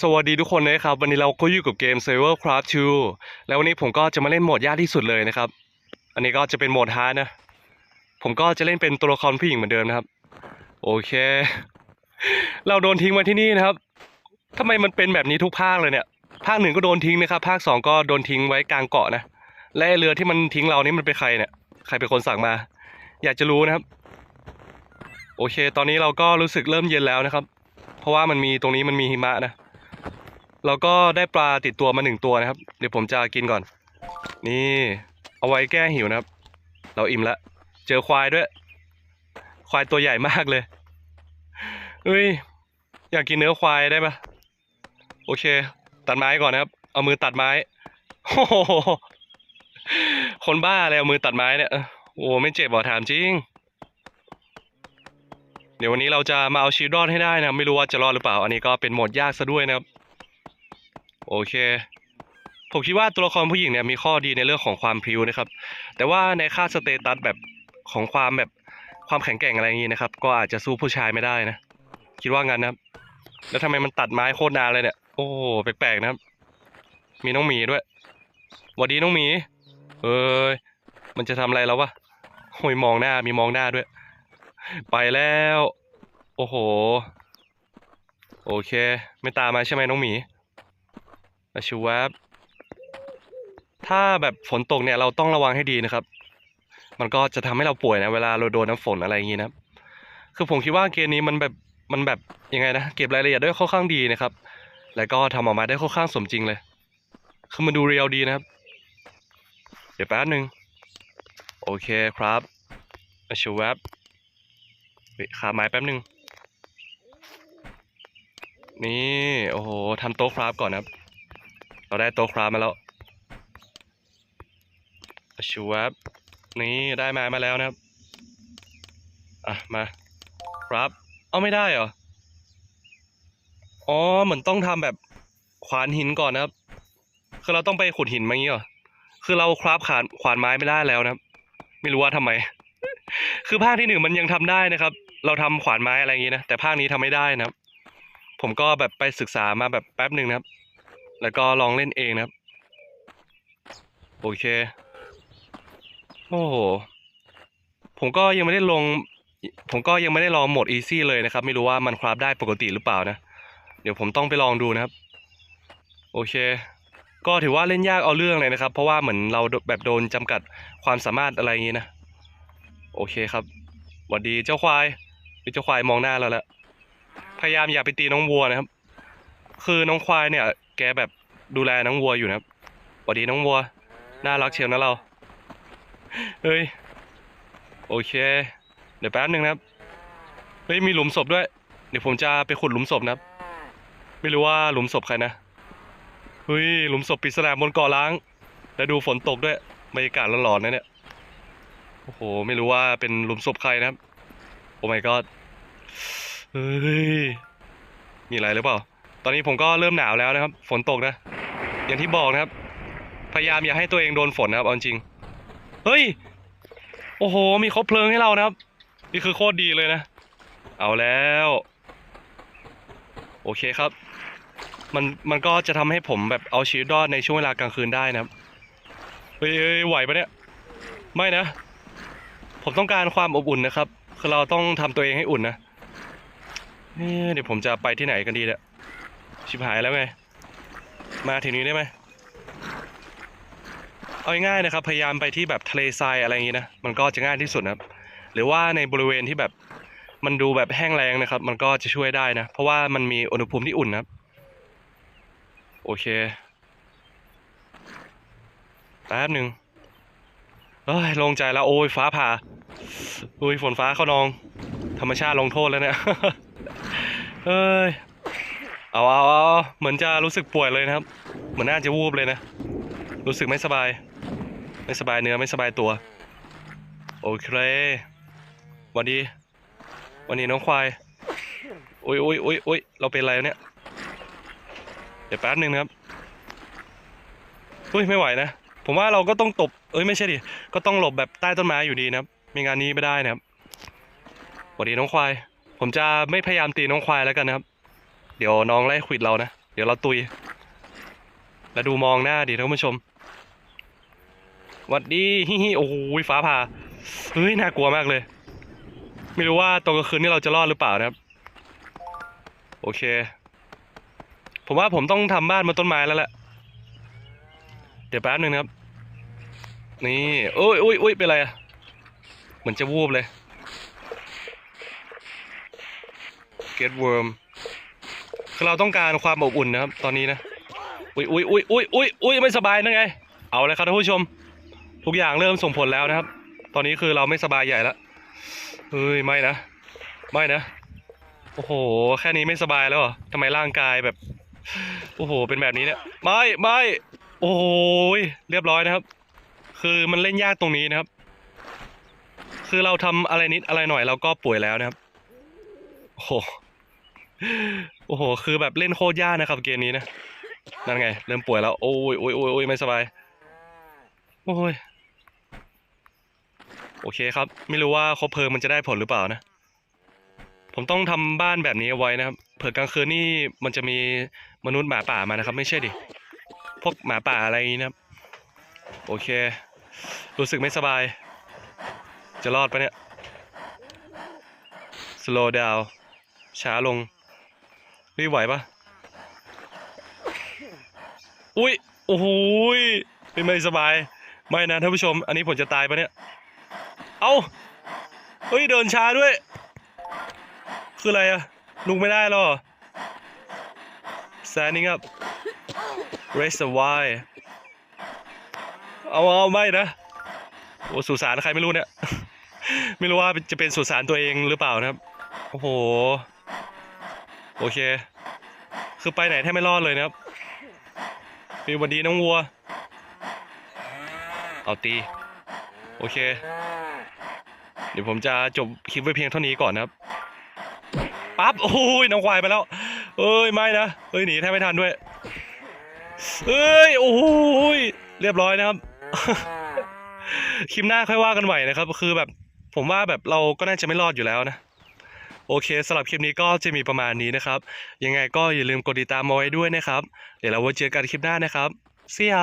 สวัสดีทุกคนนะครับ วันนี้เราก็อยู่กับเกม Server Craft 2 แล้ววันนี้ผมก็จะมาเล่นโหมดยากที่สุดเลยนะครับ อันนี้ก็จะเป็นโหมดฮาร์ดนะ ผมก็จะเล่นเป็นตัวละครผู้หญิงเหมือนเดิมนะครับ โอเค เราโดนทิ้งมาที่นี่นะครับทำไมมันเป็นแบบนี้ทุกภาคเลยเนี่ย ภาคหนึ่งก็โดนทิ้งนะครับ ภาคสองก็โดนทิ้งไว้กลางเกาะนะ และเรือที่มันทิ้งเรานี่มันเป็นใครเนี่ย ใครเป็นคนสั่งมา อยากจะรู้นะครับ โอเค ตอนนี้เราก็รู้สึกเริ่มเย็นแล้วนะครับ เพราะว่ามันมีตรงนี้มันมีหิมะนะ เราก็ได้ปลาติดตัวมาหนึ่งตัวนะครับ เดี๋ยวผมจะกินก่อน นี่ เอาไว้แก้หิวนะครับ เราอิ่มแล้ว เจอควายด้วย ควายตัวใหญ่มากเลยเฮ้ยอยากกินเนื้อควายได้ปะโอเค ตัดไม้ก่อนนะครับ เอามือตัดไม้โอ้โหคนบ้าอะไรเอามือตัดไม้เนี่ยโอ้ไม่เจ็บเหรอถามจริง เดี๋ยววันนี้เราจะมาเอาชีวิตรอดให้ได้นะ ไม่รู้ว่าจะรอดหรือเปล่า อันนี้ก็เป็นโหมดยากซะด้วยนะครับ โอเค ผมคิดว่าตัวละครผู้หญิงเนี่ยมีข้อดีในเรื่องของความพริ้วนะครับ แต่ว่าในค่าสเตตัสแบบของความแบบความแข็งแกร่งอะไรอย่างนี้นะครับ ก็อาจจะสู้ผู้ชายไม่ได้นะ คิดว่างั้นนะครับ แล้วทำไมมันตัดไม้โคตรนานเลยเนี่ย โอ้แปลกๆนะครับ มีน้องหมีด้วยหวัสดีน้องหมีเอ้ยมันจะทำอะไรแล้ววะโอ้ยมองหน้ามีมองหน้าด้วย ไปแล้ว โอ้โห โอเค ไม่ตามมาใช่ไหมน้องหมี อาชูวับถ้าแบบฝนตกเนี่ยเราต้องระวังให้ดีนะครับ มันก็จะทำให้เราป่วยนะเวลาเราโดนน้ำฝนอะไรอย่างนี้นะคือผมคิดว่าเกมนี้มันแบบมันแบบยังไงนะเก็บรายละเอียดได้ค่อนข้างดีนะครับ แล้วก็ทำออกมาได้ค่อนข้างสมจริงเลย คือมันดูเรียลดีนะครับ เดี๋ยวแป๊บนึงโอเคครับอชูวับขาไม้แป๊บนึงนี่ โอ้โหทำโต๊ะคราฟก่อนนะครับ เราได้ต๊ะคราฟมาแล้วชูวับนี่ได้ไม้มาแล้วนะครับ อะ มาครับ เอาไม่ได้เหรอ อ๋อ เหมือนต้องทำแบบขวานหินก่อนนะครับ คือเราต้องไปขุดหินมางี้เหรอ คือเราคราฟขานขวานไม้ไม่ได้แล้วนะครับ ไม่รู้ว่าทำไม คือภาคที่หนึ่งมันยังทำได้นะครับ เราทำขวานไม้อะไรอย่างงี้นะ แต่ภาคนี้ทำไม่ได้นะครับ ผมก็แบบไปศึกษามาแบบแป๊บหนึ่งนะครับ แล้วก็ลองเล่นเองนะครับ โอเค โอ้โห ผมก็ยังไม่ได้ลง ผมก็ยังไม่ได้ลองโหมด easy เลยนะครับ ไม่รู้ว่ามันคราฟได้ปกติหรือเปล่านะ เดี๋ยวผมต้องไปลองดูนะครับ โอเค ก็ถือว่าเล่นยากเอาเรื่องเลยนะครับ เพราะว่าเหมือนเราแบบโดนจำกัดความสามารถอะไรอย่างนี้นะ โอเคครับสวัสดีเจ้าควายเจ้าควายมองหน้าเราแล้ว พยายามอย่าไปตีน้องวัวนะครับ คือน้องควายเนี่ย แกแบบดูแลน้องวัวอยู่นะครับสวัสดีน้องวัว น่ารักเชียวนะเรา เฮ้ย โอเค เดี๋ยวแป๊บหนึ่งนะครับ เฮ้ย มีหลุมศพด้วย เดี๋ยวผมจะไปขุดหลุมศพนะครับ ไม่รู้ว่าหลุมศพใครนะ เฮ้ย หลุมศพปริศนาบนเกาะล้าง แล้วดูฝนตกด้วย บรรยากาศร้อนๆนะเนี่ย โอ้โห ไม่รู้ว่าเป็นหลุมศพใครนะครับ โอ้ my god เฮ้ย มีอะไรหรือเปล่า ตอนนี้ผมก็เริ่มหนาวแล้วนะครับ ฝนตกนะ อย่างที่บอกนะครับ พยายามอย่าให้ตัวเองโดนฝนนะครับเอาจริง เฮ้ย โอ้โห มีคบเพลิงให้เรานะครับ นี่คือโคตรดีเลยนะ เอาแล้ว โอเคครับ มันมันก็จะทำให้ผมแบบเอาชีวิตรอดในช่วงเวลากลางคืนได้นะครับ เฮ้ยไหวปะเนี่ย ไม่นะ ผมต้องการความอบอุ่นนะครับ คือเราต้องทำตัวเองให้อุ่นนะเอ๊ะเดี๋ยวผมจะไปที่ไหนกันดีเนี่ย ชิบหายแล้วไง มาทีนี้ได้ไหมเอาง่ายๆนะครับ พยายามไปที่แบบทะเลทรายอะไรอย่างงี้นะ มันก็จะง่ายที่สุดนะครับ หรือว่าในบริเวณที่แบบมันดูแบบแห้งแล้งนะครับ มันก็จะช่วยได้นะ เพราะว่ามันมีอุณหภูมิที่อุ่นนะครับ โอเคแป๊บหนึ่งเอ้ยลงใจแล้วโอ้ยฟ้าผ่าโอ้ยฝนฟ้าเขานอง ธรรมชาติลงโทษแล้วเนี่ยเอ้ย เอาเอาเอาเหมือนจะรู้สึกป่วยเลยนะครับ เหมือนน่าจะวูบเลยนะ รู้สึกไม่สบาย ไม่สบายเนื้อไม่สบายตัว โอเควันดีวันนี้น้องควายโอ้ยโอ้ยโอ้ยโอ้ยเราเป็นอะไรเนี่ย เดี๋ยวแป๊บนึงนะครับเฮ้ยไม่ไหวนะ ผมว่าเราก็ต้องตบ เอ้ยไม่ใช่ดิ ก็ต้องหลบแบบใต้ต้นไม้อยู่ดีนะครับม่งานนี้ไม่ได้นะครับสวัสดีน้องควาย ผมจะไม่พยายามตีน้องควายแล้วกันนะครับ เดี๋ยวน้องไล่ขวิดเรานะ เดี๋ยวเราตุย แล้วดูมองหน้าดิท่านผู้ชมหวัดดีฮิฮิโอ้โหฟ้าผ่าเฮ้ยน่ากลัวมากเลย ไม่รู้ว่าตอนกลางคืนนี้เราจะรอดหรือเปล่านะครับ โอเค ผมว่าผมต้องทำบ้านบนต้นไม้แล้วแหละเดี๋ยวแป๊บนึงนะครับ นี่โอ้ยโอ้ยโอ้ยเป็นไรอะเหมือนจะวูบเลย get worm คือเราต้องการความอบอุ่นนะครับ ตอนนี้นะ อุ้ยอุ้ยอุ้ยอุ้ยอุ้ยอุ้ยไม่สบายนะไง เอาเลยครับท่านผู้ชม ทุกอย่างเริ่มส่งผลแล้วนะครับ ตอนนี้คือเราไม่สบายใหญ่แล้วเฮ้ยไม่นะ ไม่นะ โอ้โห แค่นี้ไม่สบายแล้วเหรอทำไมร่างกายแบบ โอ้โห เป็นแบบนี้เนี่ย ไม่ไม่ โอ้ยเรียบร้อยนะครับ คือมันเล่นยากตรงนี้นะครับ คือเราทำอะไรนิดอะไรหน่อยเราก็ป่วยแล้วนะครับ โอ้ โอ้โห คือแบบเล่นโคตรยากนะครับเกมนี้นะ นั่นไง เริ่มป่วยแล้ว โอ้ยโอ้ยโอ้ยโอ้ยไม่สบาย โอ้ย โอเคครับ ไม่รู้ว่าคบเพลิงมันจะได้ผลหรือเปล่านะ ผมต้องทำบ้านแบบนี้เอาไว้นะครับ เผื่อกลางคืนนี่มันจะมีมนุษย์หมาป่ามานะครับ ไม่ใช่ดิ พวกหมาป่าอะไรนี้นะครับ โอเค รู้สึกไม่สบาย จะรอดปะเนี่ย slow down ช้าลง รีบไหวปะอุ้ยโอ้โหยไม่ไม่สบาย ไม่นะท่านผู้ชม อันนี้ผมจะตายปะเนี่ย เอาเฮ้ยเดินช้าด้วย คืออะไรอะลุกไม่ได้หรอ standing up raise the why เอาเอาไม่นะโอ้สุสานใครไม่รู้เนี่ย ไม่รู้ว่าจะเป็นสุสานตัวเองหรือเปล่านะครับ โอ้โห โอเค คือไปไหนแทบไม่รอดเลยนะครับมีวันดีน้องวัว เอาตี โอเค เดี๋ยวผมจะจบคลิปไว้เพียงเท่านี้ก่อนนะครับ ปั๊บ โอ้ยน้องควายไปแล้ว เอ้ย ไม่นะ เอ้ย หนีแทบไม่ทันด้วย เอ้ย โอ้ย เรียบร้อยนะครับ คลิปหน้าค่อยว่ากันใหม่นะครับ คือแบบ ผมว่าแบบเราก็น่าจะไม่รอดอยู่แล้วนะ โอเคสำหรับคลิปนี้ก็จะมีประมาณนี้นะครับ ยังไงก็อย่าลืมกดติดตามเอาไว้ด้วยนะครับ เดี๋ยวเราไว้เจอกันคลิปหน้านะครับ See ya